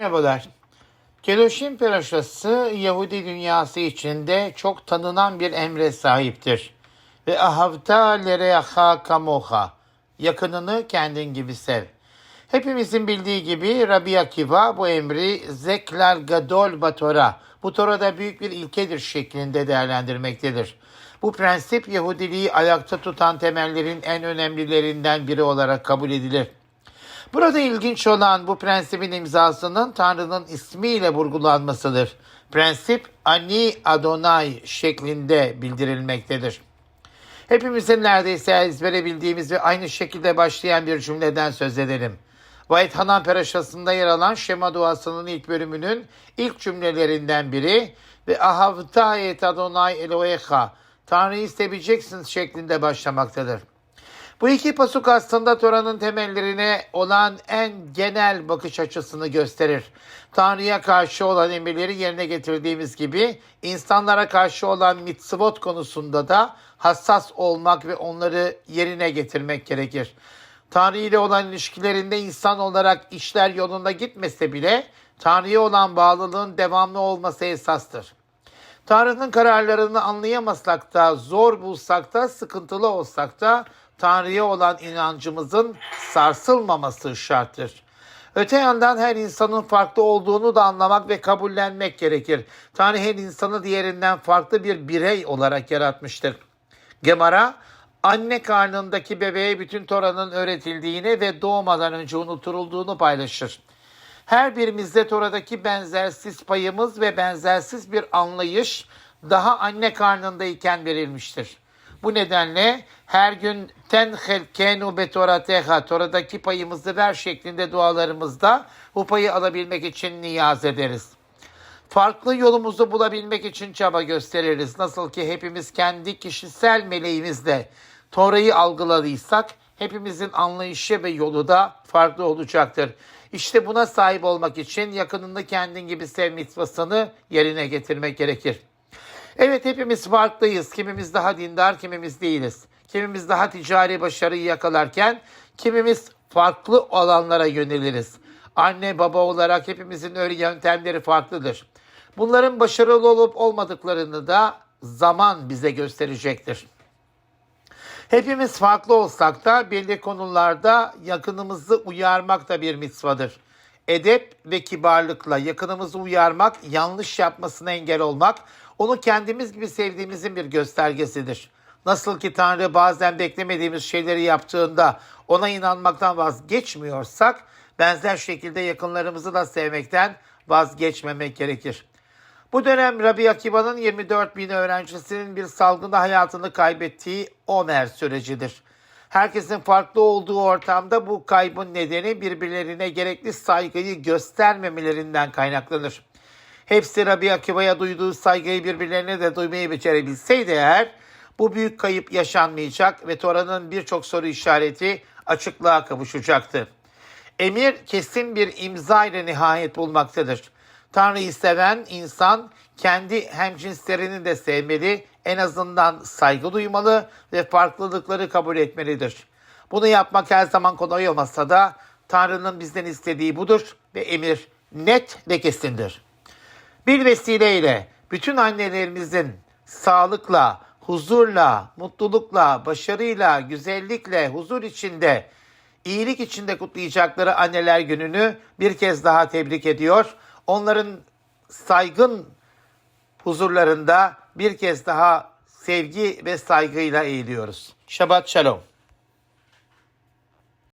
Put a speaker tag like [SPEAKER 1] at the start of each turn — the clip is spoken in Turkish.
[SPEAKER 1] Merhabalar. Kedoşim Peraşası Yahudi dünyası içinde çok tanınan bir emre sahiptir. Ve ahavta lereaha kamoha. Yakınını kendin gibi sev. Hepimizin bildiği gibi Rabbi Akiva bu emri zeklal gadol batora. Bu Tora'da büyük bir ilkedir şeklinde değerlendirmektedir. Bu prensip Yahudiliği ayakta tutan temellerin en önemlilerinden biri olarak kabul edilir. Burada ilginç olan bu prensibin imzasının Tanrı'nın ismiyle vurgulanmasıdır. Prensip Ani Adonai şeklinde bildirilmektedir. Hepimizin neredeyse ezbere bildiğimiz ve aynı şekilde başlayan bir cümleden söz edelim. Vahid Hanan Peraşası'nda yer alan Şema duasının ilk bölümünün ilk cümlelerinden biri ve Ahavta et Adonai Elohecha Tanrı'yı seveceksin şeklinde başlamaktadır. Bu iki pasuk aslında Tora'nın temellerine olan en genel bakış açısını gösterir. Tanrı'ya karşı olan emirleri yerine getirdiğimiz gibi insanlara karşı olan mitzvot konusunda da hassas olmak ve onları yerine getirmek gerekir. Tanrı ile olan ilişkilerinde insan olarak işler yolunda gitmese bile Tanrı'ya olan bağlılığın devamlı olması esastır. Tanrı'nın kararlarını anlayamasak da, zor bulsak da, sıkıntılı olsak da Tanrı'ya olan inancımızın sarsılmaması şarttır. Öte yandan her insanın farklı olduğunu da anlamak ve kabullenmek gerekir. Tanrı her insanı diğerinden farklı bir birey olarak yaratmıştır. Gemara, anne karnındaki bebeğe bütün Tora'nın öğretildiğini ve doğmadan önce unutulduğunu paylaşır. Her birimizde Tora'daki benzersiz payımız ve benzersiz bir anlayış daha anne karnındayken verilmiştir. Bu nedenle her gün ten helkenu be torateha Tora'daki payımızı ver şeklinde dualarımızda bu payı alabilmek için niyaz ederiz. Farklı yolumuzu bulabilmek için çaba gösteririz. Nasıl ki hepimiz kendi kişisel meleğimizle Tora'yı algıladıysak hepimizin anlayışı ve yolu da farklı olacaktır. İşte buna sahip olmak için yakınını kendin gibi sev mitvasını yerine getirmek gerekir. Evet hepimiz farklıyız. Kimimiz daha dindar, kimimiz değiliz. Kimimiz daha ticari başarıyı yakalarken kimimiz farklı alanlara yöneliriz. Anne baba olarak hepimizin öyle yöntemleri farklıdır. Bunların başarılı olup olmadıklarını da zaman bize gösterecektir. Hepimiz farklı olsak da belli konularda yakınımızı uyarmak da bir mitzvadır. Edep ve kibarlıkla yakınımızı uyarmak, yanlış yapmasına engel olmak, onu kendimiz gibi sevdiğimizin bir göstergesidir. Nasıl ki Tanrı bazen beklemediğimiz şeyleri yaptığında ona inanmaktan vazgeçmiyorsak, benzer şekilde yakınlarımızı da sevmekten vazgeçmemek gerekir. Bu dönem Rabbi Akiba'nın 24 bin öğrencisinin bir salgında hayatını kaybettiği Omer sürecidir. Herkesin farklı olduğu ortamda bu kaybın nedeni birbirlerine gerekli saygıyı göstermemelerinden kaynaklanır. Hepsi Rabbi Akiba'ya duyduğu saygıyı birbirlerine de duymayı becerebilseydi eğer bu büyük kayıp yaşanmayacak ve Tora'nın birçok soru işareti açıklığa kavuşacaktı. Emir kesin bir imza ile nihayet bulmaktadır. Tanrı'yı seven insan kendi hemcinslerini de sevmeli, en azından saygı duymalı ve farklılıkları kabul etmelidir. Bunu yapmak her zaman kolay olmasa da Tanrı'nın bizden istediği budur ve emir net ve kesindir. Bir vesileyle bütün annelerimizin sağlıkla, huzurla, mutlulukla, başarıyla, güzellikle, huzur içinde, iyilik içinde kutlayacakları anneler gününü bir kez daha tebrik ediyor. Onların saygın huzurlarında bir kez daha sevgi ve saygıyla eğiliyoruz. Şabat Shalom.